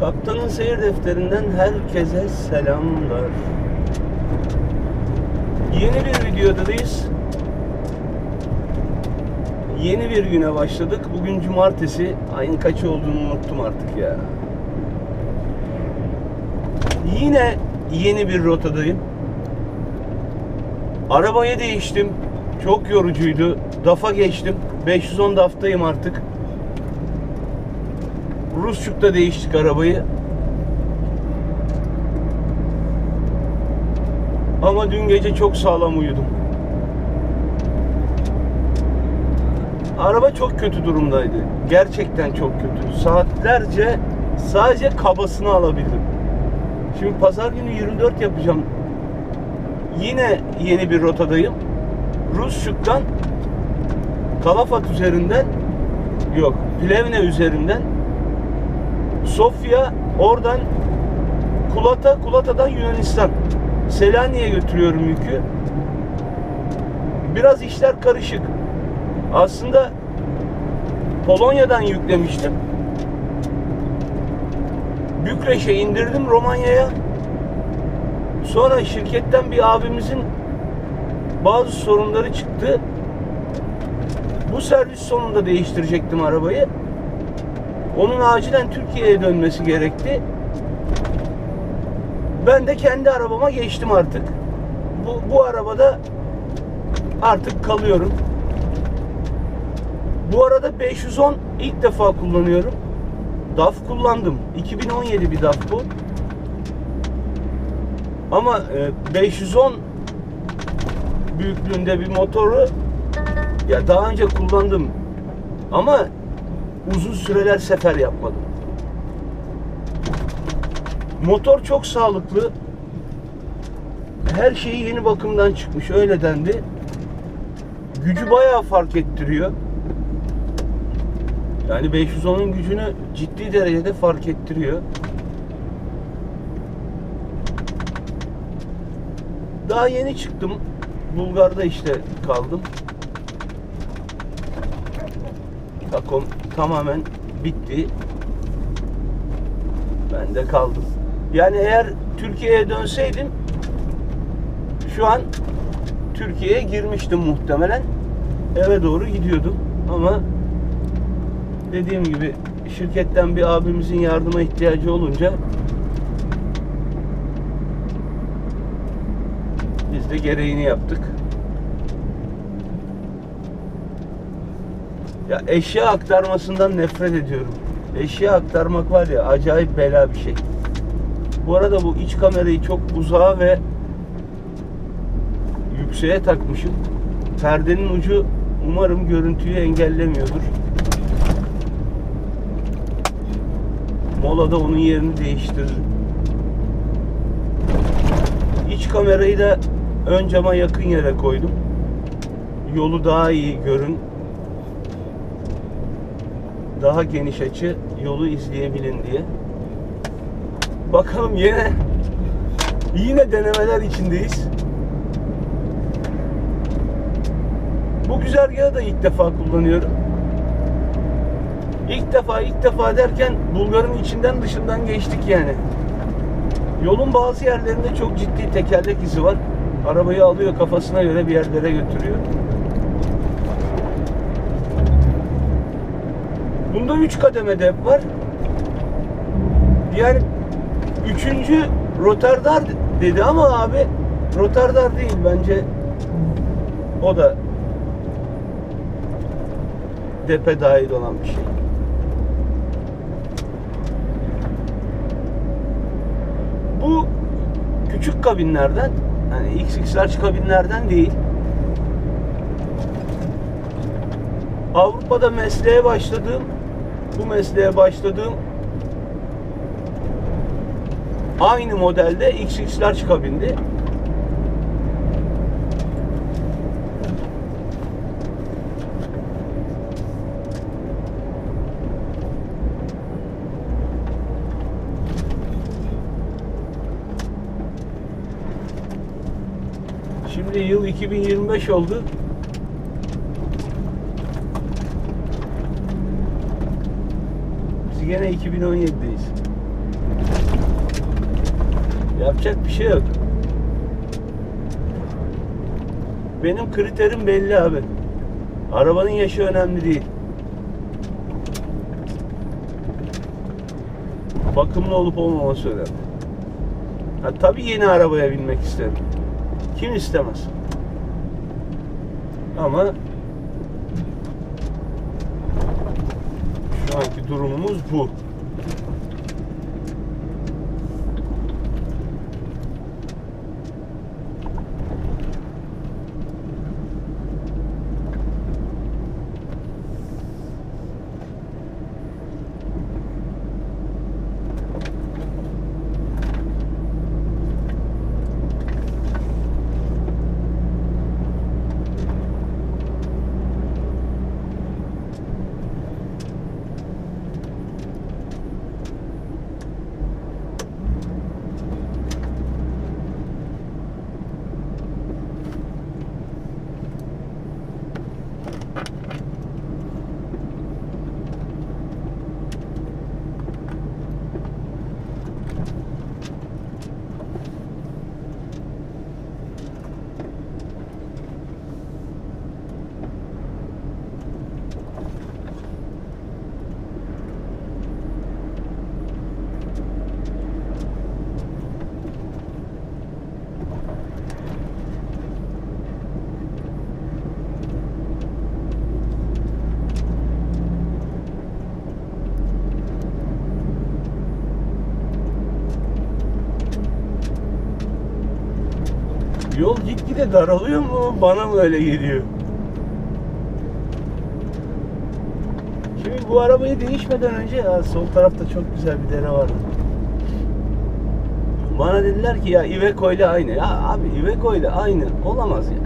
Kaptanın seyir defterinden herkese selamlar. Yeni bir videodayız. Yeni bir güne başladık. Bugün cumartesi. Ayın kaçı olduğunu unuttum artık ya. Yine yeni bir rotadayım. Arabayı değiştim. Çok yorucuydu. DAF'a geçtim. 510 DAF'tayım artık. Rusçuk'ta değiştik arabayı. Ama dün gece çok sağlam uyudum. Araba çok kötü durumdaydı. Gerçekten çok kötü. Saatlerce sadece kabasını alabildim. Şimdi pazar günü 24 yapacağım. Yine yeni bir rotadayım. Rusçuk'tan Kalafat üzerinden yok Plevne üzerinden Sofya oradan Kulata Kulata'dan Yunanistan Selanik'e götürüyorum yükü. Biraz işler karışık. Aslında Polonya'dan yüklemiştim. Bükreş'e indirdim Romanya'ya. Sonra şirketten bir abimizin bazı sorunları çıktı. Bu servis sonunda değiştirecektim arabayı. Onun acilen Türkiye'ye dönmesi gerekti. Ben de kendi arabama geçtim artık. Bu, bu arabada artık kalıyorum. Bu arada 510 ilk defa kullanıyorum. DAF kullandım. 2017 bir DAF bu. Ama e, 510 büyüklüğünde bir motoru ya daha önce kullandım. Ama uzun süreler sefer yapmadım. Motor çok sağlıklı. Her şeyi yeni bakımdan çıkmış öyle dendi. Gücü bayağı fark ettiriyor. Yani 510'un gücünü ciddi derecede fark ettiriyor. Daha yeni çıktım. Bulgar'da işte kaldım. Takom tamamen bitti. Ben de kaldım. Yani eğer Türkiye'ye dönseydim şu an Türkiye'ye girmiştim muhtemelen. Eve doğru gidiyordum. Ama dediğim gibi şirketten bir abimizin yardıma ihtiyacı olunca biz de gereğini yaptık. Ya eşya aktarmasından nefret ediyorum. Eşya aktarmak var ya acayip bela bir şey. Bu arada bu iç kamerayı çok uzağa ve yükseğe takmışım. Perdenin ucu umarım görüntüyü engellemiyordur. Molada onun yerini değiştiririm. İç kamerayı da ön cama yakın yere koydum. Yolu daha iyi görün. Daha geniş açı yolu izleyebilin diye. Bakalım yine yine denemeler içindeyiz. Bu güzergahı da ilk defa kullanıyorum. İlk defa ilk defa derken Bulgar'ın içinden dışından geçtik yani. Yolun bazı yerlerinde çok ciddi tekerlek izi var. Arabayı alıyor kafasına göre bir yerlere götürüyor. Bunda 3 kademe dep var. Yani üçüncü rotardar dedi ama abi rotardar değil bence o da depe dahil olan bir şey. Bu küçük kabinlerden hani XXL kabinlerden değil. Avrupa'da mesleğe başladığım bu mesleğe başladığım aynı modelde XXL kabindi. Şimdi yıl 2025 oldu. Gene 2017'deyiz. Yapacak bir şey yok. Benim kriterim belli abi. Arabanın yaşı önemli değil. Bakımlı olup olmaması önemli. Ha, tabii yeni arabaya binmek isterim. Kim istemez? Ama şu anki durumumuz bu. Yol gitgide daralıyor mu? Bana mı öyle geliyor? Şimdi bu arabayı değişmeden önce ya sol tarafta çok güzel bir dere vardı. Bana dediler ki ya Iveco ile aynı. Ya abi Iveco ile aynı olamaz ya.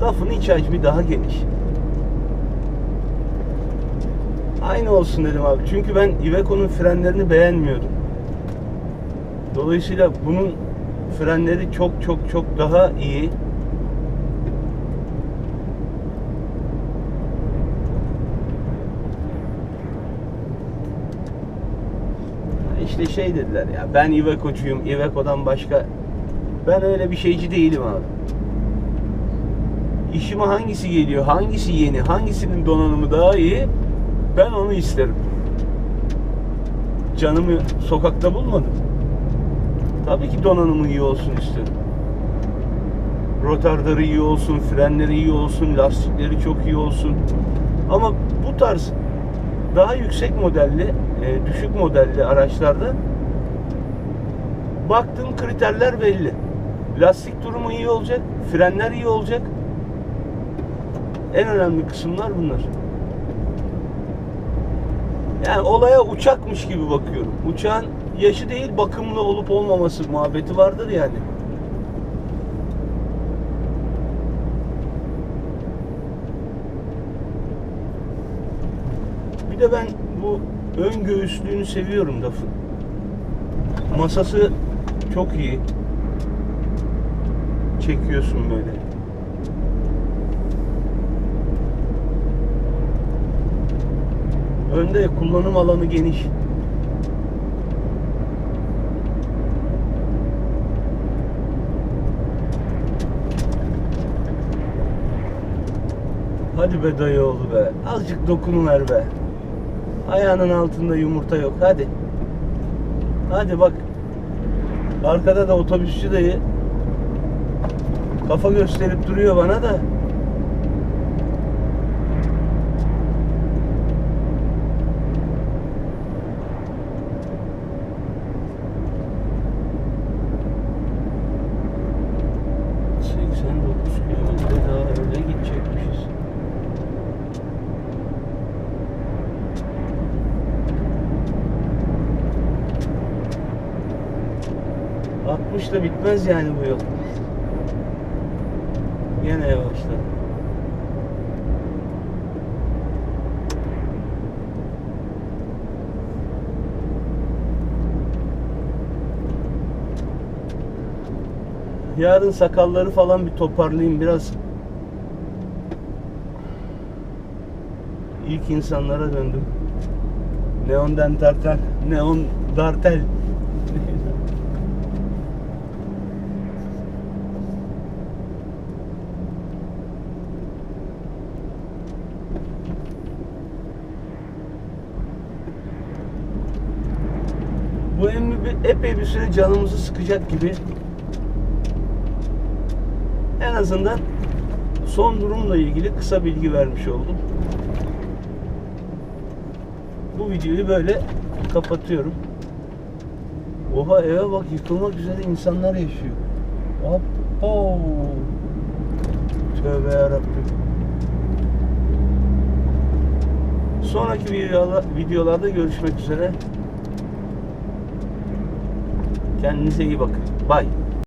DAF'ın iç hacmi daha geniş. Aynı olsun dedim abi. Çünkü ben Iveco'nun frenlerini beğenmiyordum. Dolayısıyla bunun frenleri çok çok çok daha iyi. İşte şey dediler ya ben Iveco'cuyum. Iveco'dan başka ben öyle bir şeyci değilim abi. İşime hangisi geliyor, hangisi yeni, hangisinin donanımı daha iyi ben onu isterim. Canımı sokakta bulmadım. Tabii ki donanımı iyi olsun isterim. Rotarları iyi olsun, frenleri iyi olsun, lastikleri çok iyi olsun. Ama bu tarz daha yüksek modelli, e, düşük modelli araçlarda baktığım kriterler belli. Lastik durumu iyi olacak, frenler iyi olacak. En önemli kısımlar bunlar. Yani olaya uçakmış gibi bakıyorum. Uçağın yaşı değil bakımlı olup olmaması muhabbeti vardır yani. Bir de ben bu ön göğüslüğünü seviyorum lafın. Masası çok iyi. Çekiyorsun böyle. Önde kullanım alanı geniş. Hadi be dayı oğlu be. Azıcık dokunuver be. Ayağının altında yumurta yok. Hadi. Hadi bak. Arkada da otobüsçü dayı kafa gösterip duruyor bana da. ...89 kilometre daha öyle gidecekmişiz. ...60 da bitmez yani bu yol. Gene yavaşladı. Yarın sakalları falan bir toparlayayım biraz. İlk insanlara döndüm. Neon dentartel, neon dartel. Epey bir süre canımızı sıkacak gibi. En azından son durumla ilgili kısa bilgi vermiş oldum. Bu videoyu böyle kapatıyorum. Oha eve bak yıkılmak üzere insanlar yaşıyor. Hoppo. Tövbe yarabbim. Sonraki videolarda görüşmek üzere. Kendinize iyi bakın. Bye.